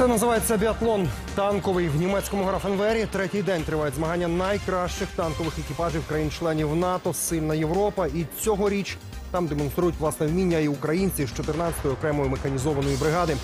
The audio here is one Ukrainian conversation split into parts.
Це називається біатлон танковий в німецькому Графенвері. Третій день тривають змагання найкращих танкових екіпажів країн-членів НАТО, сильна Європа. І цьогоріч там демонструють власне вміння і українці з 14-ї окремої механізованої бригади.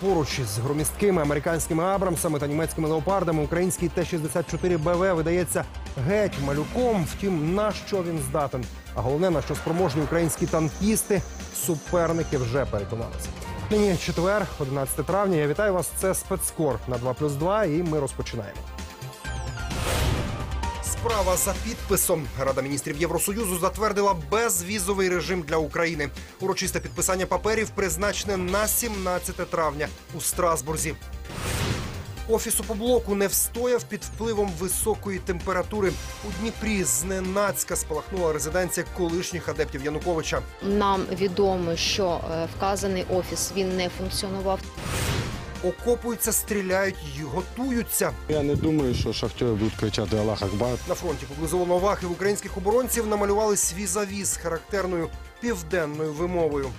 Поруч із громісткими американськими абрамсами та німецькими леопардами український Т-64 БВ видається геть малюком. Втім, на що він здатен? А головне, на що спроможні українські танкісти, суперники вже переконалися. Нині четвер, 11 травня. Я вітаю вас. Це спецкор на 2 плюс 2 і ми розпочинаємо. Справа за підписом. Рада міністрів Євросоюзу затвердила безвізовий режим для України. Урочисте підписання паперів призначене на 17 травня у Страсбурзі. Офіс у поблоку не встояв під впливом високої температури. У Дніпрі зненацька спалахнула резиденція колишніх адептів Януковича. Нам відомо, що е, вказаний офіс він не функціонував. Окопуються, стріляють і готуються. Я не думаю, що шахтери будуть кричати Аллах Акбар. На фронті поблизу Волновахи в українських оборонців намалювали свій завіз з характерною південною вимовою.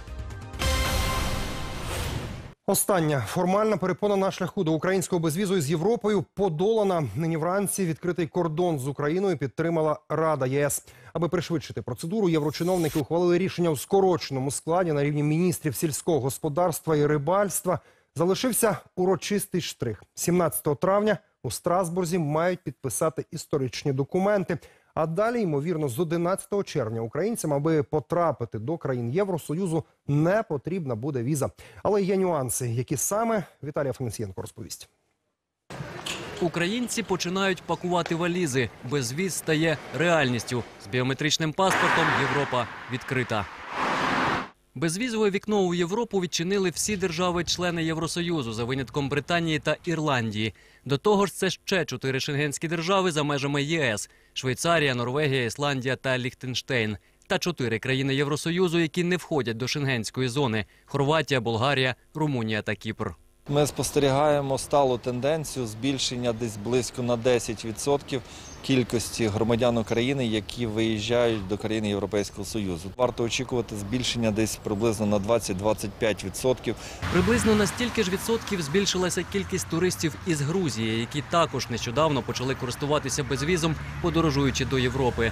Остання формальна перепона на шляху до українського безвізу із Європою подолана. Нині вранці відкритий кордон з Україною підтримала Рада ЄС. Аби пришвидшити процедуру, єврочиновники ухвалили рішення у скороченому складі на рівні міністрів сільського господарства і рибальства. Залишився урочистий штрих. 17 травня у Страсбурзі мають підписати історичні документи. А далі, ймовірно, з 11 червня українцям, аби потрапити до країн Євросоюзу, не потрібна буде віза. Але є нюанси, які саме Віталія Фанасієнко розповість. Українці починають пакувати валізи. Безвіз стає реальністю. З біометричним паспортом Європа відкрита. Безвізове вікно у Європу відчинили всі держави-члени Євросоюзу за винятком Британії та Ірландії. До того ж, це ще чотири шенгенські держави за межами ЄС: Швейцарія, Норвегія, Ісландія та Ліхтенштейн. Та чотири країни Євросоюзу, які не входять до шенгенської зони: Хорватія, Болгарія, Румунія та Кіпр. Ми спостерігаємо сталу тенденцію збільшення десь близько на 10% кількості громадян України, які виїжджають до країн Європейського Союзу. Варто очікувати збільшення десь приблизно на 20-25%. Приблизно на стільки ж відсотків збільшилася кількість туристів із Грузії, які також нещодавно почали користуватися безвізом, подорожуючи до Європи.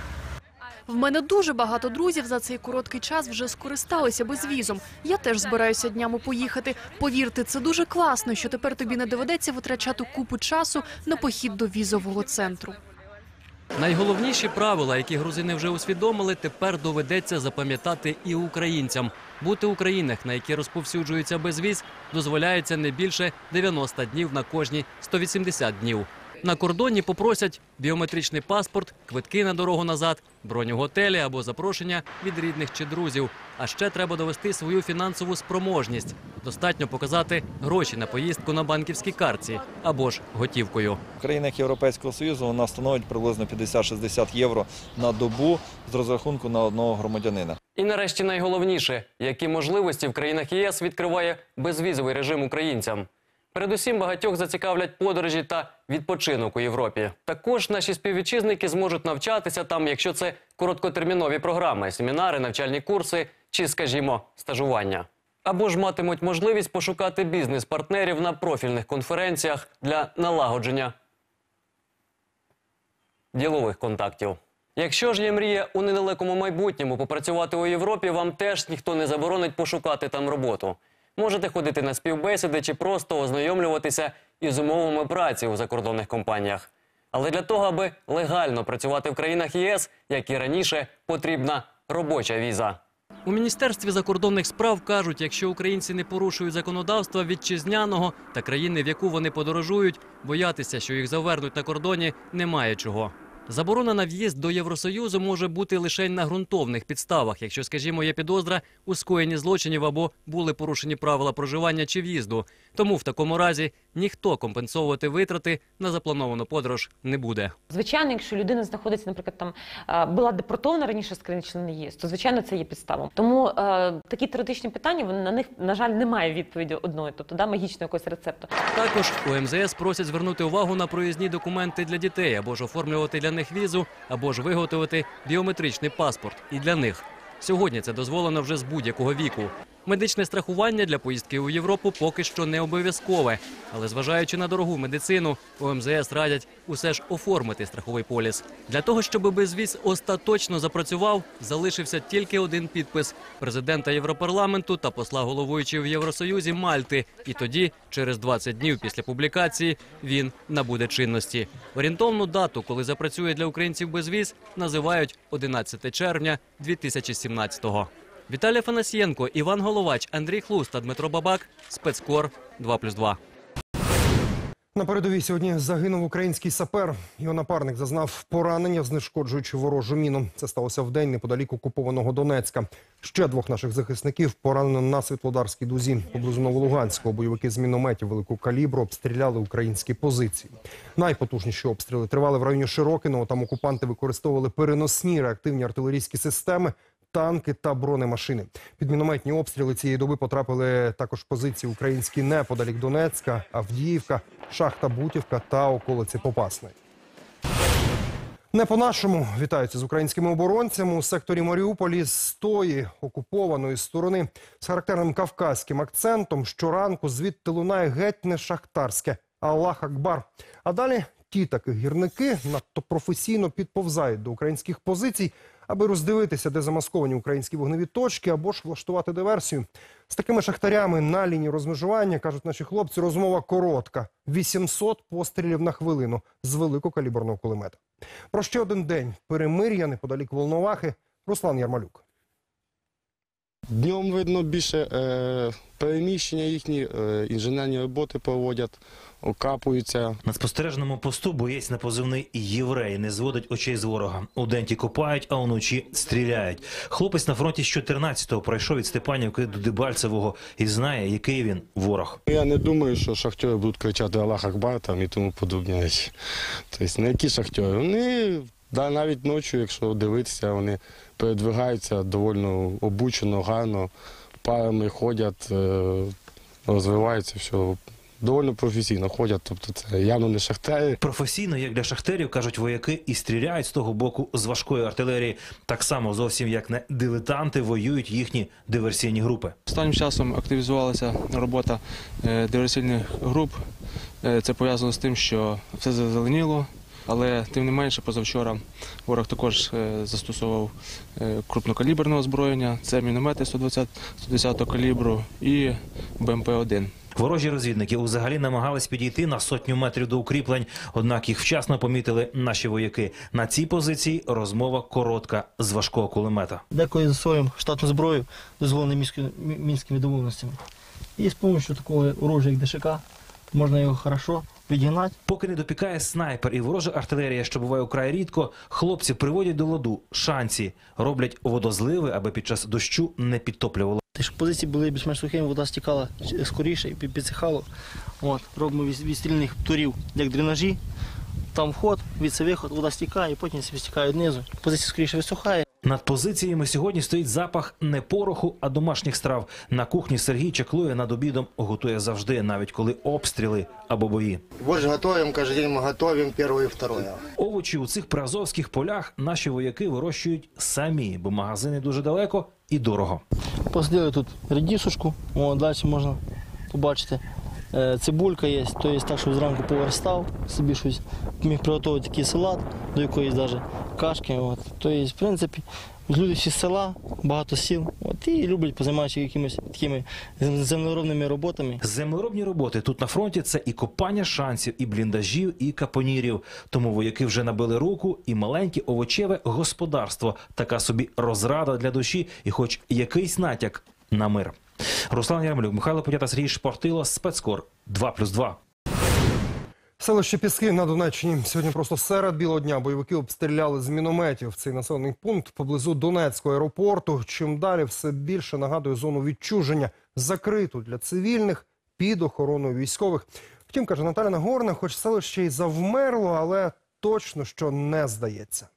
В мене дуже багато друзів за цей короткий час вже скористалися безвізом. Я теж збираюся днями поїхати. Повірте, це дуже класно, що тепер тобі не доведеться витрачати купу часу на похід до візового центру. Найголовніші правила, які грузини вже усвідомили, тепер доведеться запам'ятати і українцям. Бути у країнах, на які розповсюджується безвіз, дозволяється не більше 90 днів на кожні 180 днів. На кордоні попросять біометричний паспорт, квитки на дорогу назад, бронь у готелі або запрошення від рідних чи друзів. А ще треба довести свою фінансову спроможність. Достатньо показати гроші на поїздку на банківській картці або ж готівкою. В країнах Європейського Союзу вона становить приблизно 50-60 євро на добу з розрахунку на одного громадянина. І нарешті найголовніше, які можливості в країнах ЄС відкриває безвізовий режим українцям. Передусім багатьох зацікавлять подорожі та відпочинок у Європі. Також наші співвітчизники зможуть навчатися там, якщо це короткотермінові програми, семінари, навчальні курси чи, скажімо, стажування. Або ж матимуть можливість пошукати бізнес-партнерів на профільних конференціях для налагодження ділових контактів. Якщо ж є мрія у недалекому майбутньому попрацювати у Європі, вам теж ніхто не заборонить пошукати там роботу. Можете ходити на співбесіди чи просто ознайомлюватися із умовами праці у закордонних компаніях. Але для того, аби легально працювати в країнах ЄС, як і раніше, потрібна робоча віза. У міністерстві закордонних справ кажуть, якщо українці не порушують законодавства вітчизняного та країни, в яку вони подорожують, боятися, що їх завернуть на кордоні, немає чого. Заборона на в'їзд до Євросоюзу може бути лише на ґрунтовних підставах, якщо, скажімо, є підозра у скоєнні злочинів або були порушені правила проживання чи в'їзду. Тому в такому разі ніхто компенсовувати витрати на заплановану подорож не буде. Звичайно, якщо людина знаходиться, наприклад, там була депортована раніше з країни члени ЄС, то звичайно це є підставом. Тому е, такі теоретичні питання вони на них на жаль немає відповіді одної, тобто да, магічного якогось рецепту. Також у МЗС просять звернути увагу на проїзні документи для дітей або ж оформлювати для них візу, або ж виготовити біометричний паспорт і для них. Сьогодні це дозволено вже з будь-якого віку. Медичне страхування для поїздки у Європу поки що не обов'язкове. Але зважаючи на дорогу медицину, у МЗС радять усе ж оформити страховий поліс. Для того, щоб безвіз остаточно запрацював, залишився тільки один підпис президента Європарламенту та посла головуючої в Євросоюзі Мальти. І тоді, через 20 днів після публікації, він набуде чинності. Орієнтовну дату, коли запрацює для українців безвіз, називають 11 червня 2017-го. Віталій Афанасьєнко, Іван Головач, Андрій Хлуст та Дмитро Бабак. Спецкор 2+,2. На передовій сьогодні загинув український сапер. Його напарник зазнав поранення, знешкоджуючи ворожу міну. Це сталося в день неподалік окупованого Донецька. Ще двох наших захисників поранено на Світлодарській дузі. Поблизу Новолуганського бойовики з мінометів великого калібру обстріляли українські позиції. Найпотужніші обстріли тривали в районі Широкиного. Там окупанти використовували переносні реактивні артилерійські системи. Танки та бронемашини під мінометні обстріли цієї доби потрапили також позиції українські неподалік Донецька, Авдіївка, Шахта Бутівка та околиці Попасної. Не по-нашому вітаються з українськими оборонцями у секторі Маріуполі з тої окупованої сторони з характерним кавказьким акцентом. Щоранку звідти лунає геть не шахтарське Аллах Акбар. А далі ті таки гірники надто професійно підповзають до українських позицій, аби роздивитися, де замасковані українські вогневі точки, або ж влаштувати диверсію. З такими шахтарями на лінії розмежування кажуть наші хлопці. Розмова коротка: 800 пострілів на хвилину з великокаліберного кулемета. Про ще один день перемир'я неподалік Волновахи. Руслан Ярмалюк. Днем видно більше е, переміщення їхні, е, інженерні роботи проводять, окапуються. На спостережному посту боєць на позивний єврей не зводить очей з ворога. Удень ті копають, а уночі стріляють. Хлопець на фронті з 14-го пройшов від Степанівки до Дебальцевого і знає, який він ворог. Я не думаю, що шахтери будуть кричати Аллах Акбар там і тому подобні речі. Тобто, не які шахтери. Вони да, навіть ночі, якщо дивитися, вони передвигаються доволі обучено, гарно, парами ходять, е, розвиваються, все. Доволі професійно ходять, тобто це явно не шахтери. Професійно, як для шахтерів, кажуть вояки, і стріляють з того боку з важкої артилерії. Так само зовсім як не дилетанти воюють їхні диверсійні групи. Останнім часом активізувалася робота е, диверсійних груп. Е, Це пов'язано з тим, що все зазеленіло, але тим не менше, позавчора ворог також е, застосовував крупнокаліберне озброєння. Це міномети 120 110 калібру і БМП-1. Ворожі розвідники взагалі намагались підійти на сотню метрів до укріплень, однак їх вчасно помітили наші вояки. На цій позиції розмова коротка з важкого кулемета. деколи засвоюємо штатну зброю, дозволену мінськими домовленостями. І з допомогою такого оружия, як ДШК, можна його хорошо відігнати. Поки не допікає снайпер і ворожа артилерія, що буває украй рідко, хлопці приводять до ладу шанці, роблять водозливи, аби під час дощу не підтоплювало. Те, що позиції були більш-менш сухими, вода стікала скоріше і пі- підсихало. От, робимо відстрільних від стрільних турів, як дренажі. Там вход, від виход, вода стікає, потім стікає знизу. Позиція скоріше висухає. Над позиціями сьогодні стоїть запах не пороху, а домашніх страв. На кухні Сергій чеклує над обідом, готує завжди, навіть коли обстріли або бої. Борщ готовим, каждый день мы готовим первое и второе. Овочі у цих приазовських полях наші вояки вирощують самі, бо магазини дуже далеко і дорого. Посадили тут редісушку, о, далі можна побачити. Е, Цибулька є, то є так, щоб зранку повар став, собі щось міг приготувати такий салат, до якоїсь навіть кашки. От. То є, в принципі, люди з села, багато сіл, от, і люблять позайматися якимись такими землеробними роботами. Землеробні роботи тут на фронті це і копання шансів, і бліндажів, і капонірів. Тому вояки вже набили руку, і маленьке овочеве господарство така собі розрада для душі, і хоч якийсь натяк на мир. Руслан Ярмолюк, Михайло Подята, Сергій Шпортило, спецкор 2+,2. Селище Піски на Донеччині. Сьогодні просто серед білого дня бойовики обстріляли з мінометів цей населений пункт поблизу Донецького аеропорту. Чим далі все більше нагадує зону відчуження, закриту для цивільних під охороною військових. Втім, каже Наталя Нагорна, хоч селище й завмерло, але точно що не здається.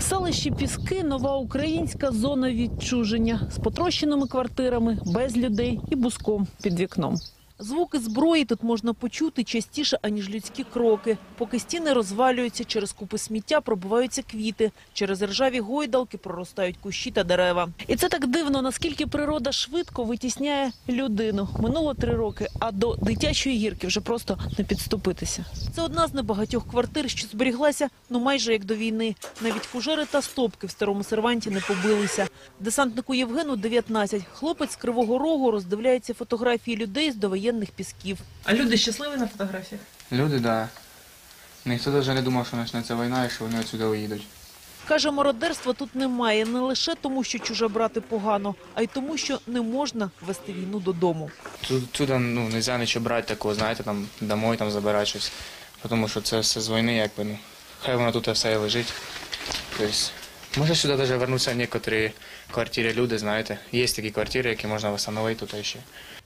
Селище Піски – нова українська зона відчуження з потрощеними квартирами, без людей і буском під вікном. Звуки зброї тут можна почути частіше, аніж людські кроки. Поки стіни розвалюються, через купи сміття пробиваються квіти. Через ржаві гойдалки проростають кущі та дерева. І це так дивно, наскільки природа швидко витісняє людину. Минуло три роки, а до дитячої гірки вже просто не підступитися. Це одна з небагатьох квартир, що зберіглася ну майже як до війни. Навіть фужери та стопки в старому серванті не побилися. Десантнику Євгену 19. Хлопець з Кривого Рогу роздивляється фотографії людей з довоєнних пісків. А люди щасливі на фотографіях? Люди, да. Ніхто навіть не думав, що почнеться війна і що вони отсюди уїдуть. Каже, мародерства тут немає не лише тому, що чуже брати погано, а й тому, що не можна вести війну додому. Тут туди ну, не можна нічого брати такого, знаєте, там домой там забирати щось. Тому що це все з війни, якби, ну, хай воно тут все і лежить. Тобто, може сюди навіть вернуться некоторі квартири люди, знаєте. Є такі квартири, які можна встановити тут ще.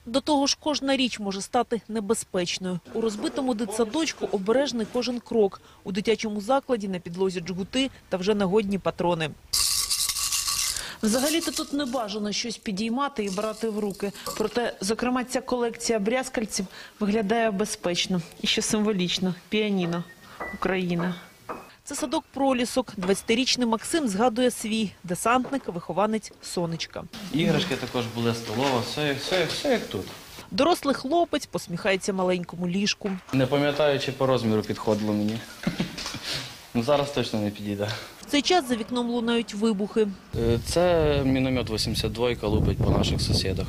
До того ж, кожна річ може стати небезпечною. У розбитому дитсадочку обережний кожен крок. У дитячому закладі на підлозі джгути та вже негодні патрони. Взагалі-то тут не бажано щось підіймати і брати в руки. Проте, зокрема, ця колекція брязкальців виглядає безпечно і ще символічно. Піаніно. Україна. Це садок пролісок. 20-річний Максим згадує свій десантник, вихованець сонечка. Іграшки також були столова, все, все, все як тут. Дорослий хлопець посміхається маленькому ліжку. Не пам'ятаю, чи по розміру підходило мені. Ну зараз точно не підійде. В цей час за вікном лунають вибухи. Е, Це міномет 82 лупить по наших сусідах.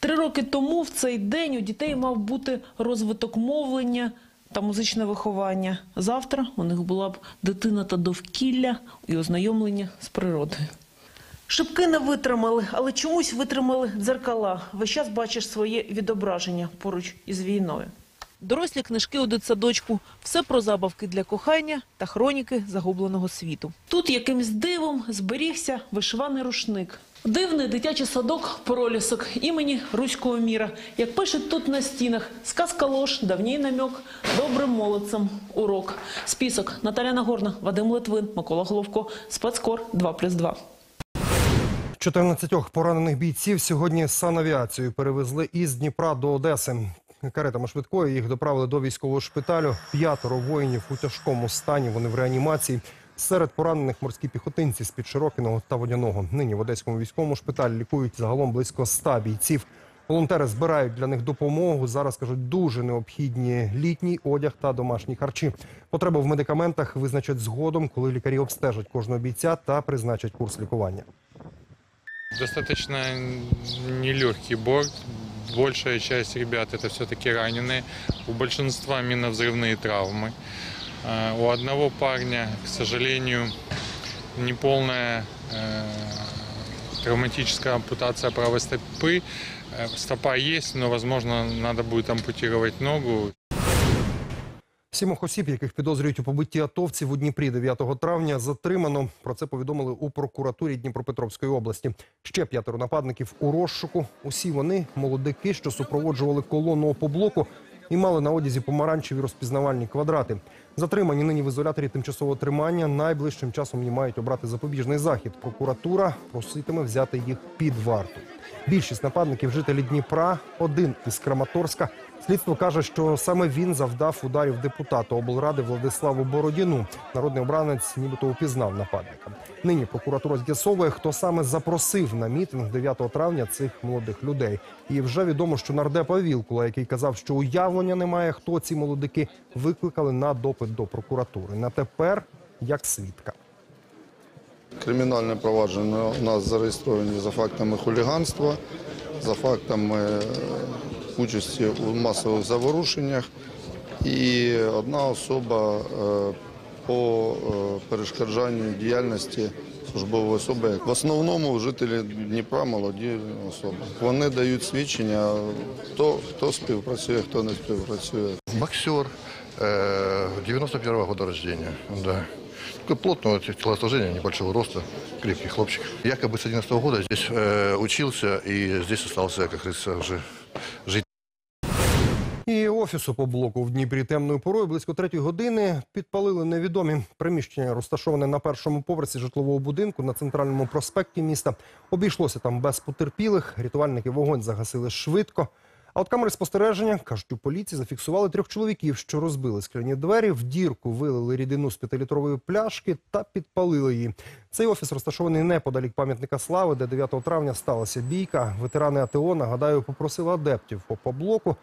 Три роки тому в цей день у дітей мав бути розвиток мовлення та музичне виховання. Завтра у них була б дитина та довкілля і ознайомлення з природою. Шибки не витримали, але чомусь витримали дзеркала. Весь час бачиш своє відображення поруч із війною. Дорослі книжки у дитсадочку – все про забавки для кохання та хроніки загубленого світу. Тут якимсь дивом зберігся вишиваний рушник. Дивний дитячий садок пролісок імені Руського міра. Як пишуть тут на стінах, сказка лож, давній намек, добрим молодцем, урок. Список Наталя Нагорна, Вадим Литвин, Микола Головко, Спецкор 2+,2. 14 поранених бійців сьогодні санавіацією перевезли із Дніпра до Одеси. Каретами швидкої їх доправили до військового шпиталю. П'ятеро воїнів у тяжкому стані. Вони в реанімації. Серед поранених морські піхотинці з під Широкиного та Водяного. Нині в одеському військовому шпиталі лікують загалом близько ста бійців. Волонтери збирають для них допомогу. Зараз кажуть, дуже необхідні літній одяг та домашні харчі. Потребу в медикаментах визначать згодом, коли лікарі обстежать кожного бійця та призначать курс лікування. Достаточно нелегкий борт. Большая часть ребят это все-таки раненые. У большинства миновзрывные травмы. А, У одного парня, к сожалению, неполная э, травматическая ампутация правой стопы. Э, Стопа есть, но, возможно, надо будет ампутировать ногу. Сімох осіб, яких підозрюють у побитті атовців у Дніпрі 9 травня, затримано. Про це повідомили у прокуратурі Дніпропетровської області. Ще п'ятеро нападників у розшуку. Усі вони молодики, що супроводжували колону опоблоку і мали на одязі помаранчеві розпізнавальні квадрати. Затримані нині в ізоляторі тимчасового тримання. Найближчим часом їм мають обрати запобіжний захід. Прокуратура проситиме взяти їх під варту. Більшість нападників жителі Дніпра, один із Краматорська. Слідство каже, що саме він завдав ударів депутату облради Владиславу Бородіну. Народний обранець нібито упізнав нападника. Нині прокуратура з'ясовує, хто саме запросив на мітинг 9 травня цих молодих людей. І вже відомо, що нардепа Вілкула, який казав, що уявлення немає, хто ці молодики, викликали на допит до прокуратури. На тепер як свідка. Кримінальне провадження у нас зареєстровані за фактами хуліганства, за фактами участі у масових заворушеннях. І одна особа е, по е, перешкоджанню діяльності службової особи. В основному жителі Дніпра молоді особи. Вони дають свідчення, хто, хто співпрацює, хто не співпрацює. Боксер, э, 91 года рождения, да. Такой плотного телосложения, небольшого роста, крепкий хлопчик. Якобы с 11 года здесь э, учился и здесь остался, как говорится, уже жить. І офісу по блоку в Дніпрі темною порою близько третьої години підпалили невідомі приміщення, розташоване на першому поверсі житлового будинку на центральному проспекті міста. Обійшлося там без потерпілих. Рятувальники вогонь загасили швидко. А от камери спостереження, кажуть, у поліції зафіксували трьох чоловіків, що розбили скляні двері, в дірку вилили рідину з п'ятилітрової пляшки та підпалили її. Цей офіс розташований неподалік пам'ятника слави, де 9 травня сталася бійка. Ветерани АТО, нагадаю, попросили адептів по поблоку,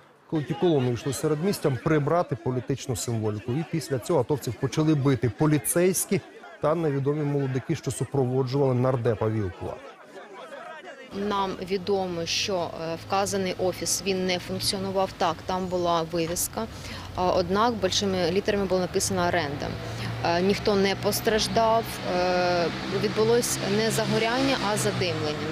колони йшли серед містям, прибрати політичну символіку. І після цього атовців почали бити поліцейські та невідомі молодики, що супроводжували нардепа Вілкула. Нам відомо, що е, вказаний офіс він не функціонував так. Там була вивіска. Однак большими літерами було написано оренда. Е, Ніхто не постраждав. е, Відбулось не загоряння, а задимлення.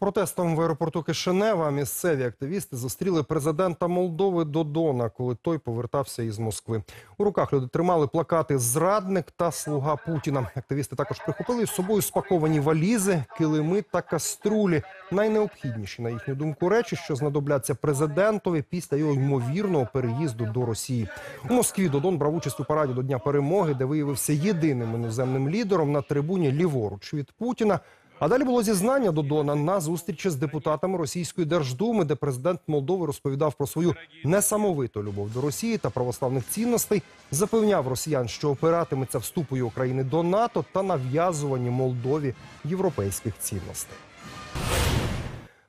Протестом в аеропорту Кишинева місцеві активісти зустріли президента Молдови Додона, коли той повертався із Москви. У руках люди тримали плакати Зрадник та Слуга Путіна. Активісти також прихопили з собою спаковані валізи, килими та каструлі. Найнеобхідніші, на їхню думку, речі, що знадобляться президентові після його ймовірного переїзду до Росії. У Москві Додон брав участь у параді до Дня перемоги, де виявився єдиним іноземним лідером на трибуні ліворуч від Путіна. А далі було зізнання Додона на зустрічі з депутатами Російської Держдуми, де президент Молдови розповідав про свою несамовиту любов до Росії та православних цінностей, запевняв росіян, що опиратиметься вступою України до НАТО та нав'язуванні Молдові європейських цінностей.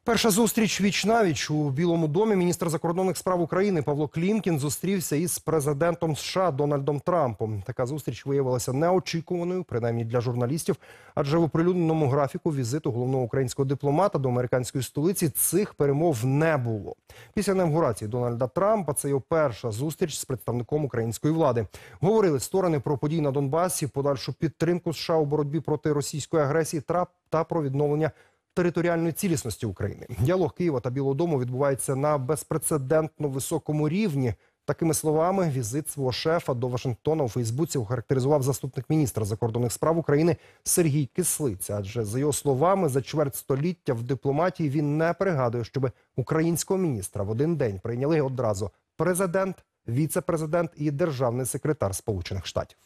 Перша зустріч віч навіч у Білому домі. Міністр закордонних справ України Павло Клімкін зустрівся із президентом США Дональдом Трампом. Така зустріч виявилася неочікуваною, принаймні для журналістів, адже в оприлюдненому графіку візиту головного українського дипломата до американської столиці цих перемов не було. Після інавгурації Дональда Трампа це його перша зустріч з представником української влади. Говорили сторони про події на Донбасі, подальшу підтримку США у боротьбі проти російської агресії та про відновлення територіальної цілісності України. Діалог Києва та Білого Дому відбувається на безпрецедентно високому рівні. Такими словами, візит свого шефа до Вашингтона у Фейсбуці охарактеризував заступник міністра закордонних справ України Сергій Кислиця. Адже за його словами, за чверть століття в дипломатії він не пригадує, щоб українського міністра в один день прийняли одразу президент, віце-президент і державний секретар Сполучених Штатів.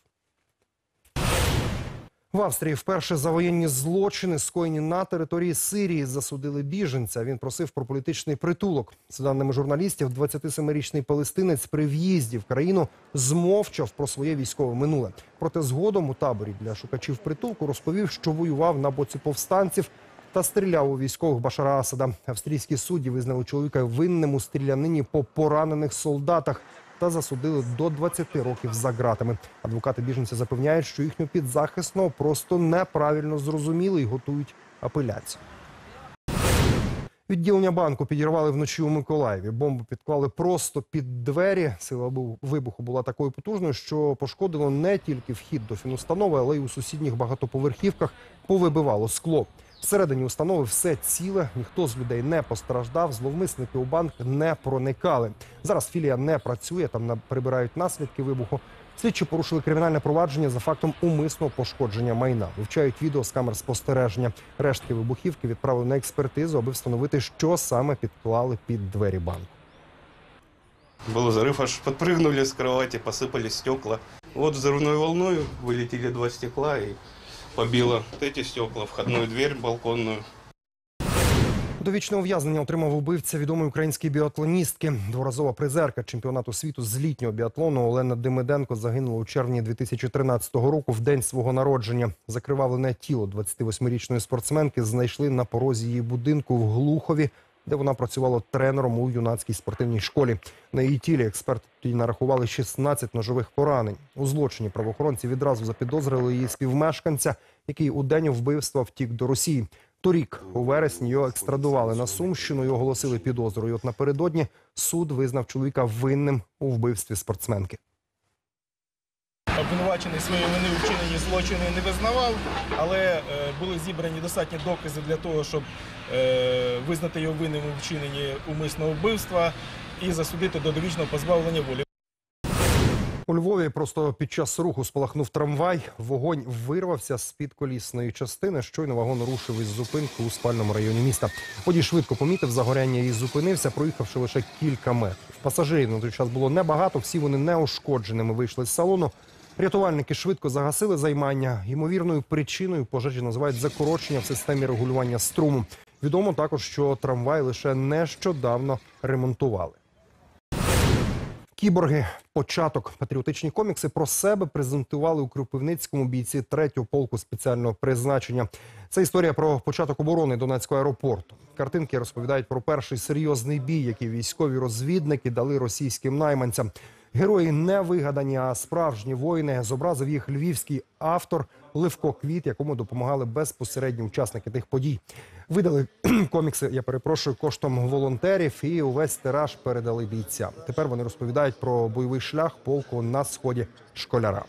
В Австрії вперше за воєнні злочини, скоєні на території Сирії, засудили біженця. Він просив про політичний притулок. За даними журналістів, 27-річний палестинець при в'їзді в країну змовчав про своє військове минуле. Проте згодом у таборі для шукачів притулку розповів, що воював на боці повстанців та стріляв у військових Башара Асада. Австрійські судді визнали чоловіка винним у стрілянині по поранених солдатах та засудили до 20 років за ґратами. Адвокати біженця запевняють, що їхню підзахисного просто неправильно зрозуміли і готують апеляцію. Відділення банку підірвали вночі у Миколаєві. Бомбу підклали просто під двері. Сила вибуху була такою потужною, що пошкодило не тільки вхід до фінустанови, але й у сусідніх багатоповерхівках повибивало скло. Всередині установи все ціле, ніхто з людей не постраждав. Зловмисники у банк не проникали. Зараз філія не працює, там на- прибирають наслідки вибуху. Слідчі порушили кримінальне провадження за фактом умисного пошкодження майна. Вивчають відео з камер спостереження. Рештки вибухівки відправили на експертизу, аби встановити, що саме підклали під двері банку. Был взрыв, аж подпрыгнули с кровати, посыпались стекла. Вот взрывной волной вылетели два стекла и побило вот эти стекла, входную дверь балконную. Довічне ув'язнення отримав убивця відомої української біатлоністки. Дворазова призерка чемпіонату світу з літнього біатлону Олена Демиденко загинула у червні 2013 року в день свого народження. Закривавлене тіло 28-річної спортсменки знайшли на порозі її будинку в Глухові, де вона працювала тренером у юнацькій спортивній школі. На її тілі експерти нарахували 16 ножових поранень. У злочині правоохоронці відразу запідозрили її співмешканця, який у день вбивства втік до Росії. Торік у вересні його екстрадували на Сумщину і оголосили підозру. І от напередодні суд визнав чоловіка винним у вбивстві спортсменки. Обвинувачений своєї вини у вчиненні злочину не визнавав, але е, були зібрані достатні докази для того, щоб е, визнати його винним у вчиненні умисного вбивства і засудити до довічного позбавлення волі. У Львові просто під час руху спалахнув трамвай. Вогонь вирвався з-під колісної частини. Щойно вагон рушив із зупинки у спальному районі міста. Водій швидко помітив загоряння і зупинився, проїхавши лише кілька метрів. Пасажирів на той час було небагато. Всі вони неушкодженими вийшли з салону. Рятувальники швидко загасили займання. Ймовірною причиною пожежі називають закорочення в системі регулювання струму. Відомо також, що трамвай лише нещодавно ремонтували. Кіборги початок патріотичні комікси про себе презентували у Кропивницькому бійці третього полку спеціального призначення. Це історія про початок оборони Донецького аеропорту. Картинки розповідають про перший серйозний бій, який військові розвідники дали російським найманцям. Герої не вигадані, а справжні воїни. Зобразив їх львівський автор Левко Квіт, якому допомагали безпосередні учасники тих подій. Видали комікси, я перепрошую, коштом волонтерів і увесь тираж передали бійцям. Тепер вони розповідають про бойовий шлях полку на сході школяра.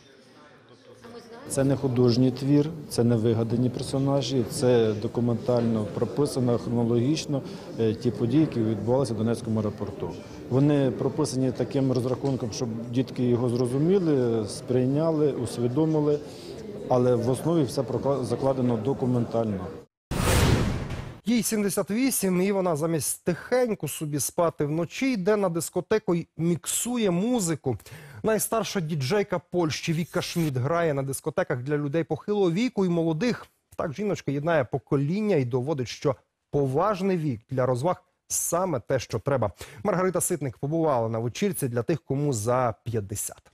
Це не художній твір, це не вигадані персонажі, це документально прописано хронологічно е, ті події, які відбувалися в Донецькому аеропорту. Вони прописані таким розрахунком, щоб дітки його зрозуміли, сприйняли, усвідомили, але в основі все закладено документально. Їй 78, і вона замість тихенько собі спати вночі йде на дискотеку й міксує музику. Найстарша діджейка Польщі Віка Шміт грає на дискотеках для людей похилого віку і молодих. Так жіночка єднає покоління і доводить, що поважний вік для розваг саме те, що треба. Маргарита Ситник побувала на вечірці для тих, кому за 50.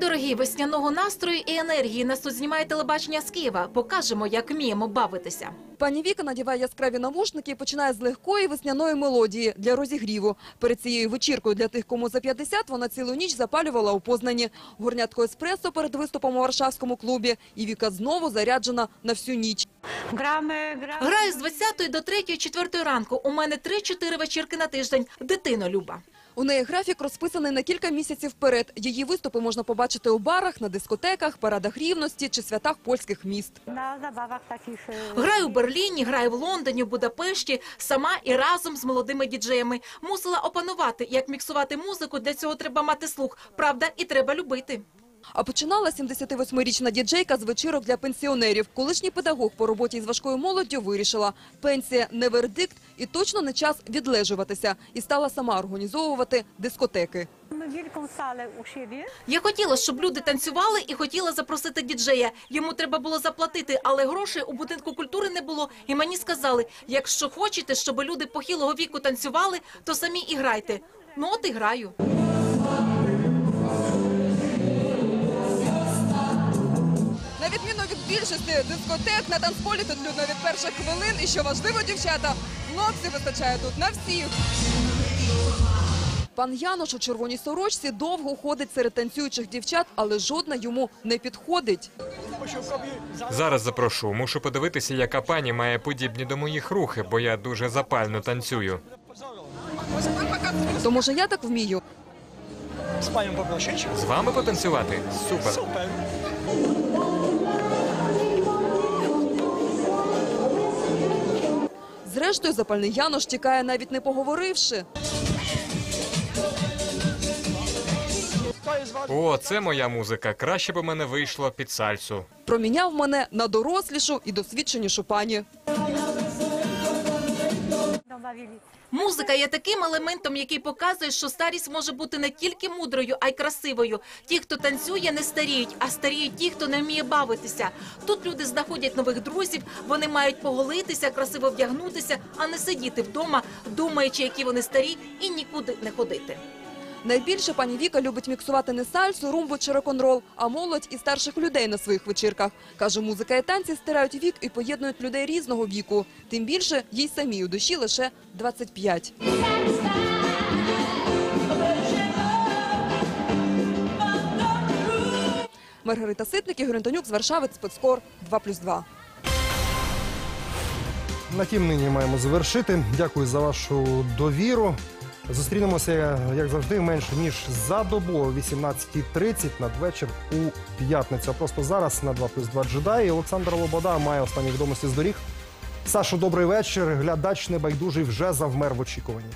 Дорогі, весняного настрою і енергії нас тут знімає телебачення з Києва. Покажемо, як вміємо бавитися. Пані Віка надіває яскраві навушники і починає з легкої весняної мелодії для розігріву. Перед цією вечіркою для тих, кому за 50, вона цілу ніч запалювала у Познані. Горнятко еспресо перед виступом у Варшавському клубі. І Віка знову заряджена на всю ніч. Граю з 20 до 3 4 ранку. У мене 3-4 вечірки на тиждень. Дитино люба. У неї графік розписаний на кілька місяців вперед. Її виступи можна побачити у барах, на дискотеках, парадах рівності чи святах польських міст. Граю в Берліні, граю в Лондоні, в Будапешті, сама і разом з молодими діджеями. Мусила опанувати, як міксувати музику. Для цього треба мати слух. Правда, і треба любити. А починала 78-річна діджейка з вечірок для пенсіонерів. Колишній педагог по роботі з важкою молоддю вирішила – пенсія не вердикт і точно не час відлежуватися. І стала сама організовувати дискотеки. Я хотіла, щоб люди танцювали і хотіла запросити діджея. Йому треба було заплатити, але грошей у будинку культури не було. І мені сказали, якщо хочете, щоб люди похилого віку танцювали, то самі і грайте. Ну от і граю. Більшості дискотек, на танцполі тут людно від перших хвилин. І що важливо, дівчата, хлопців вистачає тут на всіх. Пан Янош у червоній сорочці довго ходить серед танцюючих дівчат, але жодна йому не підходить. Зараз запрошу. Мушу подивитися, яка пані має подібні до моїх рухи, бо я дуже запально танцюю. То може я так вмію? З вами потанцювати? Супер. Зрештою, запальний Янош тікає, навіть не поговоривши. О, це моя музика. Краще б у мене вийшло під сальсу. Проміняв мене на дорослішу і досвідченішу пані. Музика є таким елементом, який показує, що старість може бути не тільки мудрою, а й красивою. Ті, хто танцює, не старіють, а старіють ті, хто не вміє бавитися. Тут люди знаходять нових друзів, вони мають поголитися, красиво вдягнутися, а не сидіти вдома, думаючи, які вони старі, і нікуди не ходити. Найбільше пані Віка любить міксувати не сальсу, румбу чи рок-н-рол, а молодь і старших людей на своїх вечірках. Каже, музика і танці стирають вік і поєднують людей різного віку. Тим більше їй самій у душі лише 25. Маргарита Ситник, Ігор Антонюк з Варшави, спецкор 2+,2. На тім нині маємо завершити. Дякую за вашу довіру. Зустрінемося, як завжди, менше ніж за добу о 18.30 надвечір у п'ятницю. А просто зараз на 2 плюс 2 джедаї Олександр Лобода має останні відомості з доріг. Сашо, добрий вечір. Глядач небайдужий вже завмер в очікуванні.